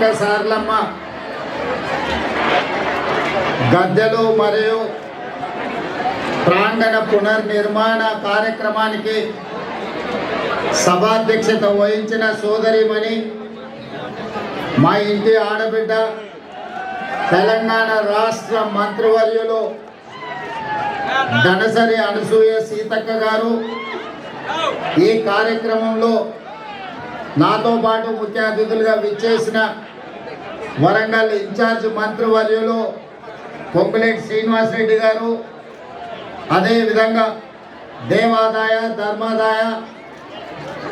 సమ్మక్క సార్లమ్మ. గద్దెలు మరియు ప్రాంగణ పునర్నిర్మాణ కార్యక్రమానికి సభాధ్యక్షత వహించిన సోదరిమణి మా ఇంటి ఆడబిడ్డ తెలంగాణ రాష్ట్ర మంత్రివర్యులు దనసరి అనసూయ సీతక్క గారు. ఈ కార్యక్రమంలో నాతో పాటు ముఖ్య అతిథులుగా విచ్చేసిన వరంగల్ ఇన్ఛార్జ్ మంత్రివర్యులు పొంగులేటి శ్రీనివాసరెడ్డి గారు. అదేవిధంగా దేవాదాయ ధర్మాదాయ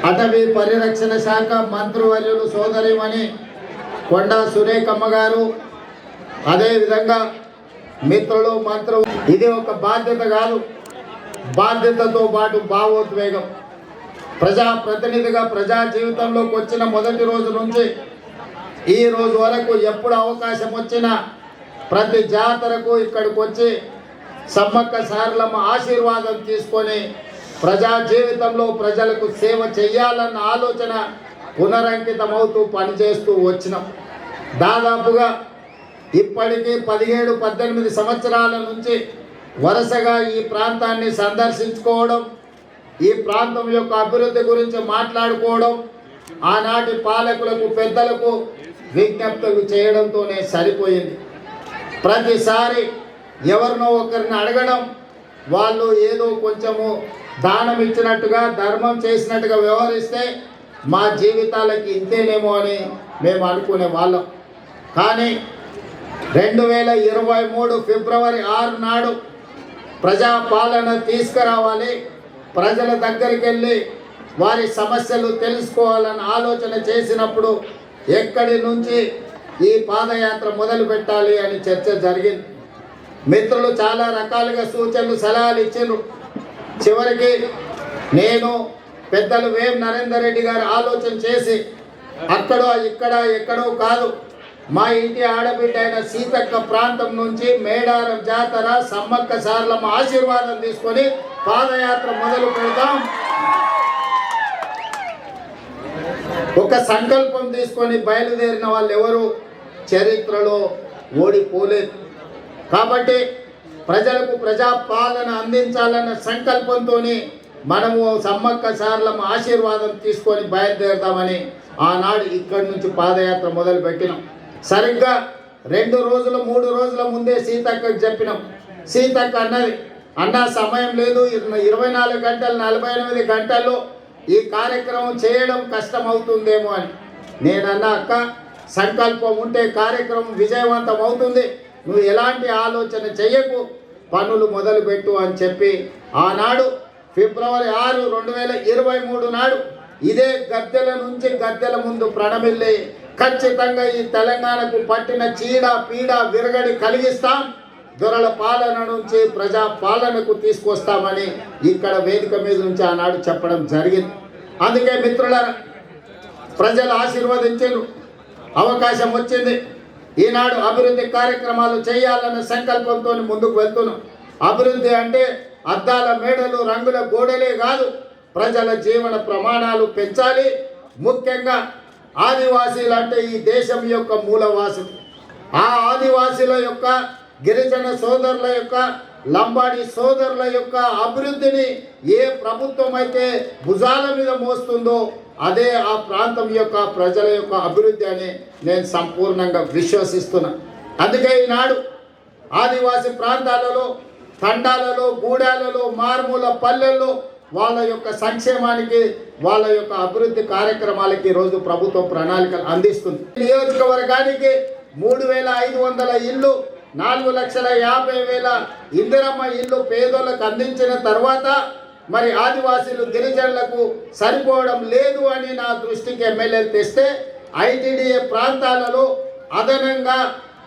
అటవీ పరిరక్షణ శాఖ మంత్రివర్యులు సోదరిమణి కొండా సురేఖమ్మ గారు. అదేవిధంగా మిత్రులు మంత్రులు ఇది ఒక బాధ్యత కాదు. బాధ్యతతో పాటు భావోద్వేగం. ప్రజా ప్రతినిధిగా ప్రజా జీవితంలోకి వచ్చిన మొదటి రోజు నుంచి ఈ రోజు వరకు ఎప్పుడు అవకాశం వచ్చినా ప్రతి జాతరకు ఇక్కడికి వచ్చి సమ్మక్క సారలమ్మ ఆశీర్వాదం తీసుకొని ప్రజా జీవితంలో ప్రజలకు సేవ చేయాలన్న ఆలోచన పునరంకితమవుతూ పనిచేస్తూ వచ్చినాం. దాదాపుగా ఇప్పటికీ పదిహేడు పద్దెనిమిది సంవత్సరాల నుంచి వరుసగా ఈ ప్రాంతాన్ని సందర్శించుకోవడం ఈ ప్రాంతం యొక్క అభివృద్ధి గురించి మాట్లాడుకోవడం ఆనాటి పాలకులకు పెద్దలకు విజ్ఞప్తులు చేయడంతోనే సరిపోయింది. ప్రతిసారి ఎవరినో ఒకరిని అడగడం వాళ్ళు ఏదో కొంచెము దానం ఇచ్చినట్టుగా ధర్మం చేసినట్టుగా వ్యవహరిస్తే మా జీవితాలకి ఇంతేనేమో అని మేము అనుకునే వాళ్ళం. కానీ రెండు వేల ఇరవై మూడు ఫిబ్రవరి ఆరు నాడు ప్రజాపాలన తీసుకురావాలి ప్రజల దగ్గరికి వెళ్ళి వారి సమస్యలు తెలుసుకోవాలని ఆలోచన చేసినప్పుడు ఎక్కడి నుంచి ఈ పాదయాత్ర మొదలు పెట్టాలి అని చర్చ జరిగింది. మిత్రులు చాలా రకాలుగా సూచనలు సలహాలు ఇచ్చారు చివరికి నేను పెద్దలు వేం నరేందర్ రెడ్డి గారు ఆలోచన చేసి అక్కడో ఇక్కడ ఎక్కడో కాదు మా ఇంటి ఆడబిడ్డ అయిన సీతక్క ప్రాంతం నుంచి మేడారం జాతర సమ్మక్క సార్లమ్మ ఆశీర్వాదం తీసుకొని పాదయాత్ర మొదలు పెడతాం. ఒక సంకల్పం తీసుకొని బయలుదేరిన వాళ్ళు ఎవరు చరిత్రలో ఓడిపోలేదు. కాబట్టి ప్రజలకు ప్రజాపాలన అందించాలన్న సంకల్పంతో మనము సమ్మక్క సార్లమ్మ ఆశీర్వాదం తీసుకొని బయలుదేరుతామని ఆనాడు ఇక్కడి నుంచి పాదయాత్ర మొదలుపెట్టినాం. సరిగ్గా రెండు రోజులు మూడు రోజుల ముందే సీతక్కకు చెప్పినాం. సీతక్క అన్నది అన్న సమయం లేదు. ఇరవై నాలుగు గంటలు నలభై ఎనిమిది గంటల్లో ఈ కార్యక్రమం చేయడం కష్టమవుతుందేమో అని. నేనన్నా అక్క సంకల్పం ఉంటే కార్యక్రమం విజయవంతం అవుతుంది. నువ్వు ఎలాంటి ఆలోచన చేయకు పనులు మొదలుపెట్టు అని చెప్పి ఆనాడు ఫిబ్రవరి ఆరు రెండు వేల ఇరవై మూడు నాడు ఇదే గద్దెల నుంచి గద్దెల ముందు ప్రణమిల్లి ఖచ్చితంగా ఈ తెలంగాణకు పట్టిన చీడ పీడ విరగడి కలిగిస్తాం. దొరల పాలన నుంచి ప్రజా పాలనకు తీసుకొస్తామని ఇక్కడ వేదిక మీద నుంచి ఆనాడు చెప్పడం జరిగింది. అందుకే మిత్రుల ప్రజలు ఆశీర్వదించారు అవకాశం వచ్చింది. ఈనాడు అభివృద్ధి కార్యక్రమాలు చేయాలన్న సంకల్పంతో ముందుకు వెళ్తున్నాం. అభివృద్ధి అంటే అద్దాల మేడలు రంగుల గోడలే కాదు ప్రజల జీవన ప్రమాణాలు పెంచాలి. ముఖ్యంగా ఆదివాసీలు అంటే ఈ దేశం యొక్క మూలవాసులు ఆ ఆదివాసీల యొక్క గిరిజన సోదరుల యొక్క లంబాడి సోదరుల యొక్క అభివృద్ధిని ఏ ప్రభుత్వం అయితే భుజాల మీద మోస్తుందో అదే ఆ ప్రాంతం యొక్క ప్రజల యొక్క అభివృద్ధి అని నేను సంపూర్ణంగా విశ్వసిస్తున్నా. అందుకే ఈనాడు ఆదివాసి ప్రాంతాలలో తండాలలో గూడాలలో మారుమూల పల్లెల్లో వాళ్ళ యొక్క సంక్షేమానికి వాళ్ళ యొక్క అభివృద్ధి కార్యక్రమాలకి ఈరోజు ప్రభుత్వం ప్రణాళికలు అందిస్తుంది. నియోజకవర్గానికి మూడు వేల ఐదు వందల ఇల్లు నాలుగు లక్షల యాభై వేల ఇందిరమ్మ ఇల్లు పేదోళ్ళకు అందించిన తర్వాత మరి ఆదివాసీలు గిరిజనులకు సరిపోవడం లేదు అని నా దృష్టికి ఎమ్మెల్యేలు తెస్తే ఐటీడీఏ ప్రాంతాలలో అదనంగా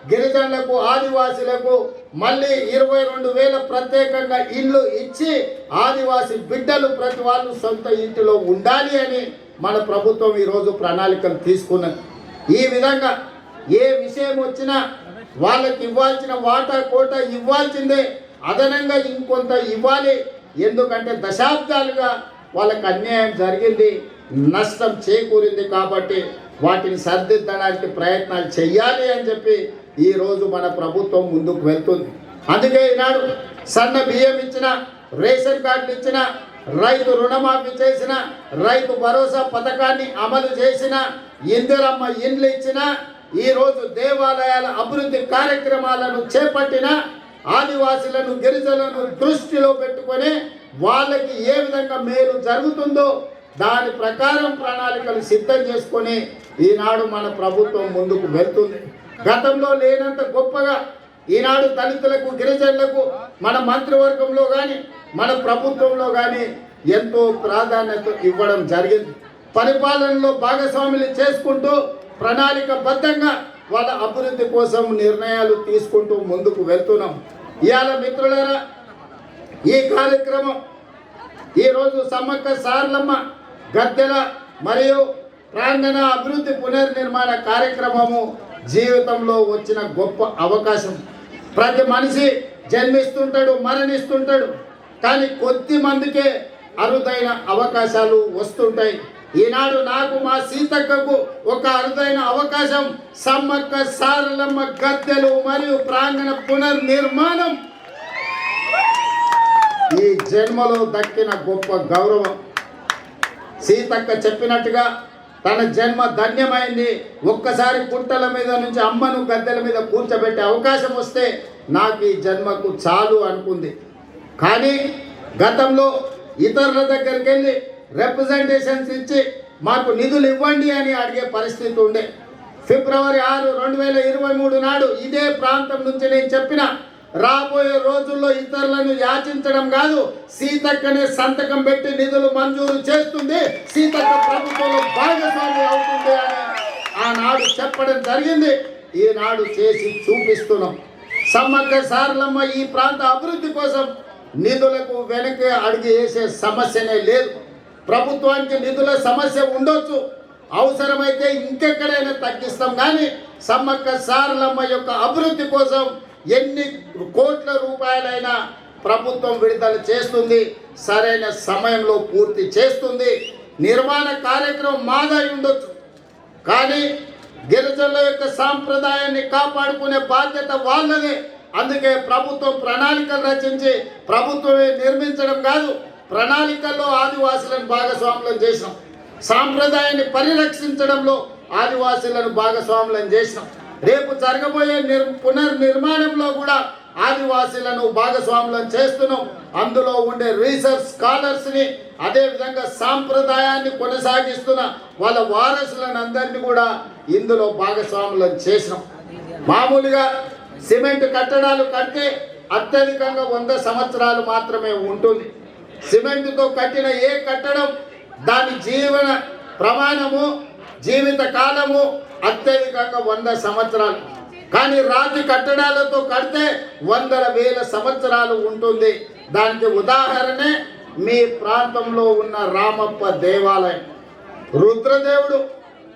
గిరిజనులకు ఆదివాసీలకు మళ్ళీ ఇరవై రెండు వేల ప్రత్యేకంగా ఇల్లు ఇచ్చి ఆదివాసి బిడ్డలు ప్రతి వాళ్ళు సొంత ఇంటిలో ఉండాలి అని మన ప్రభుత్వం ఈరోజు ప్రణాళికలు తీసుకున్నది. ఈ విధంగా ఏ విషయం వచ్చినా వాళ్ళకి ఇవ్వాల్సిన వాటా కోట ఇవ్వాల్సిందే. అదనంగా ఇంకొంత ఇవ్వాలి. ఎందుకంటే దశాబ్దాలుగా వాళ్ళకి అన్యాయం జరిగింది నష్టం చేకూరింది కాబట్టి వాటిని సరిదిద్దడానికి ప్రయత్నాలు చేయాలి అని చెప్పి ఈరోజు మన ప్రభుత్వం ముందుకు వెళ్తుంది. అందుకే ఈనాడు సన్న బియ్యం ఇచ్చిన రేషన్ కార్డులు ఇచ్చిన రైతు రుణమాఫీ చేసిన రైతు భరోసా పథకాన్ని అమలు చేసిన ఇందిరమ్మ ఇండ్లు ఇచ్చిన ఈరోజు దేవాలయాల అభివృద్ధి కార్యక్రమాలను చేపట్టిన ఆదివాసులను గిరిజనులను దృష్టిలో పెట్టుకొని వాళ్ళకి ఏ విధంగా మేలు జరుగుతుందో దాని ప్రకారం ప్రణాళికలు సిద్ధం చేసుకొని ఈనాడు మన ప్రభుత్వం ముందుకు వెళ్తుంది. గతంలో లేనంత గొప్పగా ఈనాడు దళితులకు గిరిజనులకు మన మంత్రివర్గంలో కానీ మన ప్రభుత్వంలో కానీ ఎంతో ప్రాధాన్యత ఇవ్వడం జరిగింది. పరిపాలనలో భాగస్వాములు చేసుకుంటూ ప్రణాళికబద్ధంగా వాళ్ళ అభివృద్ధి కోసం నిర్ణయాలు తీసుకుంటూ ముందుకు వెళ్తున్నాం. ఇవాళ మిత్రులారా ఈ కార్యక్రమం ఈరోజు సమ్మక్క సార్లమ్మ గద్దెల మరియు ప్రాంగణ అభివృద్ధి పునర్నిర్మాణ కార్యక్రమము జీవితంలో వచ్చిన గొప్ప అవకాశం. ప్రతి మనిషి జన్మిస్తుంటాడు మరణిస్తుంటాడు కానీ కొద్ది మందికే అరుదైన అవకాశాలు వస్తుంటాయి. ఈనాడు నాకు మా సీతక్కకు ఒక అరుదైన అవకాశం. సమ్మక్క సారలమ్మ గద్దెలు మరియు ప్రాంగణ పునర్నిర్మాణం. ఈ జన్మలో దక్కిన గొప్ప గౌరవం. సీతక్క చెప్పినట్టుగా తన జన్మ ధన్యమైంది. ఒక్కసారి పుట్టల మీద నుంచి అమ్మను గద్దెల మీద కూర్చోబెట్టే అవకాశం వస్తే నాకు ఈ జన్మకు చాలు అనుకుంది. కానీ గతంలో ఇతరుల దగ్గరికి వెళ్ళి రిప్రజెంటేషన్స్ ఇచ్చి మాకు నిధులు ఇవ్వండి అని అడిగే పరిస్థితి ఉండే. ఫిబ్రవరి ఆరు రెండు వేల ఇరవై మూడు నాడు ఇదే ప్రాంతం నుంచి నేను చెప్పిన రాబోయే రోజుల్లో ఇతరులను యాచించడం కాదు సీతక్కనే సంతకం పెట్టి నిధులు మంజూరు చేస్తుంది సీతక్క ప్రభుత్వంలో భాగస్వామి అవుతుంది అని ఆనాడు చెప్పడం జరిగింది. ఈనాడు చేసి చూపిస్తున్నాం. సమ్మక్క సారలమ్మ ఈ ప్రాంత అభివృద్ధి కోసం నిధులకు వెనక్కి అడిగి వేసే సమస్యనే లేదు. ప్రభుత్వానికి నిధుల సమస్య ఉండొచ్చు. అవసరమైతే ఇంకెక్కడైనా తగ్గిస్తాం. కానీ సమ్మక్క సారలమ్మ యొక్క అభివృద్ధి కోసం ఎన్ని కోట్ల రూపాయలైనా ప్రభుత్వం విడుదల చేస్తుంది. సరైన సమయంలో పూర్తి చేస్తుంది. నిర్మాణ కార్యక్రమం మాదై ఉండొచ్చు. కానీ గిరిజనుల యొక్క సాంప్రదాయాన్ని కాపాడుకునే బాధ్యత వాళ్ళదే. అందుకే ప్రభుత్వం ప్రణాళికలు రచించి ప్రభుత్వమే నిర్మించడం కాదు. ప్రణాళికల్లో ఆదివాసులను భాగస్వాములను చేసినాం. సాంప్రదాయాన్ని పరిరక్షించడంలో ఆదివాసులను భాగస్వాములను చేసినాం. రేపు జరగబోయే నిర్ పునర్నిర్మాణంలో కూడా ఆదివాసులను భాగస్వాములను చేస్తున్నాం. అందులో ఉండే రీసెర్చ్ స్కాలర్స్ని అదేవిధంగా సాంప్రదాయాన్ని కొనసాగిస్తున్న వాళ్ళ వారసులను అందరినీ కూడా ఇందులో భాగస్వాములను చేసినాం. మామూలుగా సిమెంట్ కట్టడాలు కట్టి అత్యధికంగా వంద సంవత్సరాలు మాత్రమే ఉంటుంది. సిమెంట్తో కట్టిన ఏ కట్టడం దాని జీవన ప్రమాణము జీవిత కాలము అత్యధికంగా వంద సంవత్సరాలు. కానీ రాతి కట్టడాలతో కడితే వందల వేల సంవత్సరాలు ఉంటుంది. దానికి ఉదాహరణే మీ ప్రాంతంలో ఉన్న రామప్ప దేవాలయం. రుద్రదేవుడు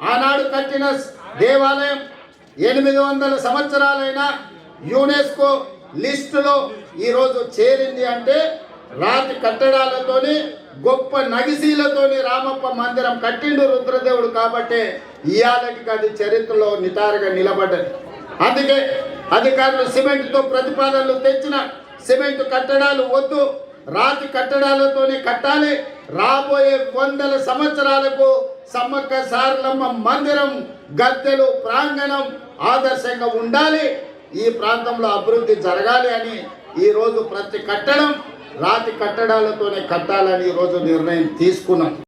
ఆనాడు కట్టిన దేవాలయం ఎనిమిది వందల సంవత్సరాలైన యునెస్కో లిస్టులో ఈరోజు చేరింది అంటే రాతి కట్టడాలతోని గొప్ప నగిశీలతోని రామప్ప మందిరం కట్టిండు రుద్రదేవుడు కాబట్టి ఇయాలకి అది చరిత్రలో నిటారుగా నిలబడ్డది. అందుకే అధికారులు సిమెంట్తో ప్రతిపాదనలు తెచ్చిన సిమెంట్ కట్టడాలు వద్దు. రాతి కట్టడాలతోనే కట్టాలి. రాబోయే వందల సంవత్సరాలకు సమ్మక్క సారలమ్మ మందిరం గద్దెలు ప్రాంగణం ఆదర్శంగా ఉండాలి. ఈ ప్రాంతంలో అభివృద్ధి జరగాలి అని ఈరోజు ప్రతి కట్టడం రాతి కట్టడాలతోనే కట్టాలని ఈరోజు నిర్ణయం తీసుకున్నాం.